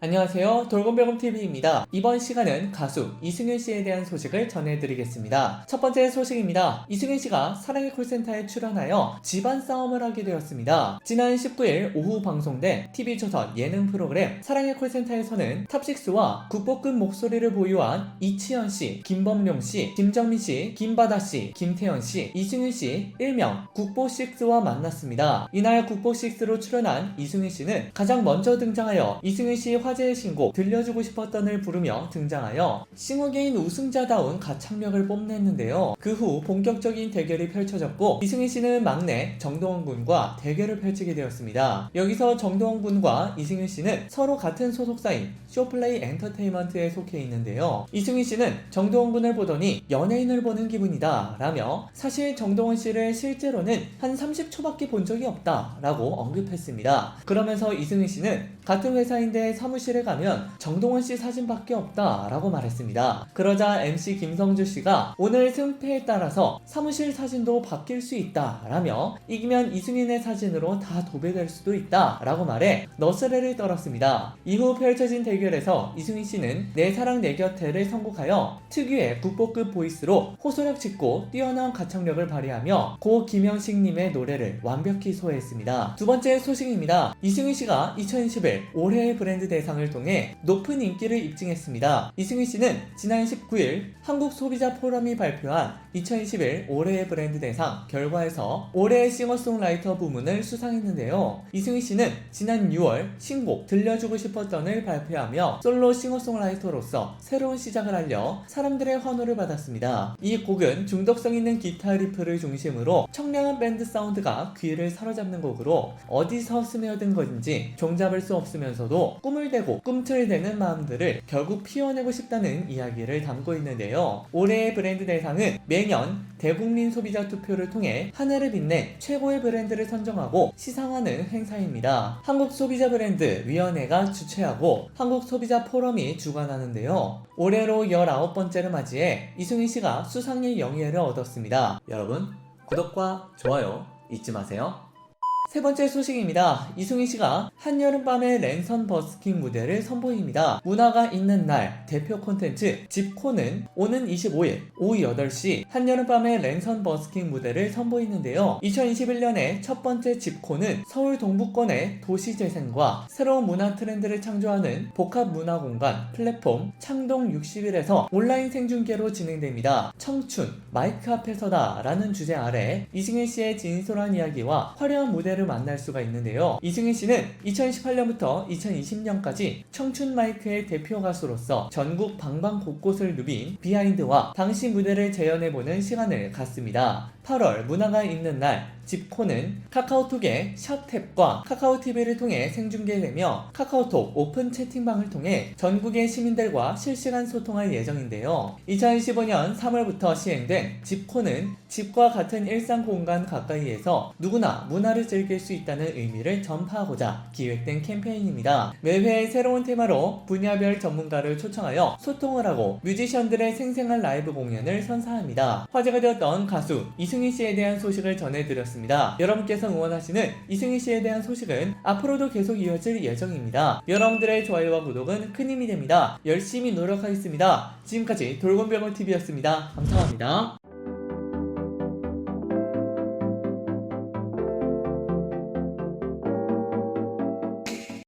안녕하세요. 돌곰별곰TV입니다. 이번 시간은 가수 이승윤 씨에 대한 소식을 전해드리겠습니다. 첫 번째 소식입니다. 이승윤 씨가 사랑의 콜센터에 출연하여 집안 싸움을 하게 되었습니다. 지난 19일 오후 방송된 TV조선 예능 프로그램 사랑의 콜센터에서는 탑식스와 국보급 목소리를 보유한 이치현 씨, 김범룡 씨, 김정민 씨, 김바다 씨, 김태현 씨, 이승윤 씨, 일명 국보식스와 만났습니다. 이날 국보식스로 출연한 이승윤 씨는 가장 먼저 등장하여 이승윤 씨의 화제의 신곡 들려주고 싶었던을 부르며 등장하여 싱어게인 우승자다운 가창력을 뽐냈는데요. 그 후 본격적인 대결이 펼쳐졌고 이승윤 씨는 막내 정동원 군과 대결을 펼치게 되었습니다. 여기서 정동원 군과 이승윤 씨는 서로 같은 소속사인 쇼플레이 엔터테인먼트에 속해 있는데요. 이승윤 씨는 정동원 군을 보더니 연예인을 보는 기분이다 라며 사실 정동원 씨를 실제로는 한 30초밖에 본 적이 없다 라고 언급했습니다. 그러면서 이승윤 씨는 같은 회사인데 사무실에 가면 정동원 씨 사진밖에 없다 라고 말했습니다. 그러자 MC 김성주 씨가 오늘 승패에 따라서 사무실 사진도 바뀔 수 있다 라며 이기면 이승윤의 사진으로 다 도배될 수도 있다 라고 말해 너스레를 떨었습니다. 이후 펼쳐진 대결에서 이승윤 씨는 내 사랑 내 곁에를 선곡하여 특유의 국보급 보이스로 호소력 짙고 뛰어난 가창력을 발휘하며 고 김영식님의 노래를 완벽히 소화했습니다. 두 번째 소식입니다. 이승윤 씨가 2021 올해의 브랜드 대상을 통해 높은 인기를 입증했습니다. 이승윤 씨는 지난 19일 한국 소비자 포럼이 발표한 2021 올해의 브랜드 대상 결과에서 올해의 싱어송라이터 부문을 수상했는데요. 이승윤 씨는 지난 6월 신곡 들려주고 싶었던을 발표하며 솔로 싱어송라이터로서 새로운 시작을 알려 사람들의 환호를 받았습니다. 이 곡은 중독성 있는 기타 리프를 중심으로 청량한 밴드 사운드가 귀를 사로잡는 곡으로 어디서 스며든 건지 종잡을 수 없 으면서도 꿈을 대고 꿈틀대는 마음들을 결국 피워내고 싶다는 이야기를 담고 있는데요. 올해의 브랜드 대상은 매년 대국민 소비자 투표를 통해 한 해를 빛낸 최고의 브랜드를 선정하고 시상하는 행사입니다. 한국 소비자 브랜드 위원회가 주최하고 한국 소비자 포럼이 주관하는데요. 올해로 19번째를 맞이해 이승윤 씨가 수상의 영예를 얻었습니다. 여러분, 구독과 좋아요 잊지 마세요. 세 번째 소식입니다. 이승희 씨가 한여름밤의 랜선 버스킹 무대를 선보입니다. 문화가 있는 날 대표 콘텐츠 집코는 오는 25일 오후 8시 한여름밤의 랜선 버스킹 무대를 선보이는데요. 2021년의 첫 번째 집코는 서울 동부권의 도시 재생과 새로운 문화 트렌드를 창조하는 복합 문화 공간 플랫폼 창동 60일에서 온라인 생중계로 진행됩니다. 청춘, 마이크 앞에서다 라는 주제 아래 이승희 씨의 진솔한 이야기와 화려한 무대를 만날 수가 있는데요. 이승희 씨는 2018년부터 2020년까지 청춘 마이크의 대표 가수로서 전국 방방 곳곳을 누빈 비하인드와 당시 무대를 재현해보는 시간을 갖습니다. 8월 문화가 있는 날 집코는 카카오톡의 샵탭과 카카오TV를 통해 생중계되며 카카오톡 오픈 채팅방을 통해 전국의 시민들과 실시간 소통할 예정인데요. 2015년 3월부터 시행된 집코는 집과 같은 일상 공간 가까이에서 누구나 문화를 즐길 수 있다는 의미를 전파하고자 기획된 캠페인입니다. 매회 새로운 테마로 분야별 전문가를 초청하여 소통을 하고 뮤지션들의 생생한 라이브 공연을 선사합니다. 화제가 되었던 가수 이승희 씨에 대한 소식을 전해 드렸습니다. 여러분께서 응원하시는 이승희 씨에 대한 소식은 앞으로도 계속 이어질 예정입니다. 여러분들의 좋아요와 구독은 큰 힘이 됩니다. 열심히 노력하겠습니다. 지금까지 돌곰병원 TV였습니다. 감사합니다.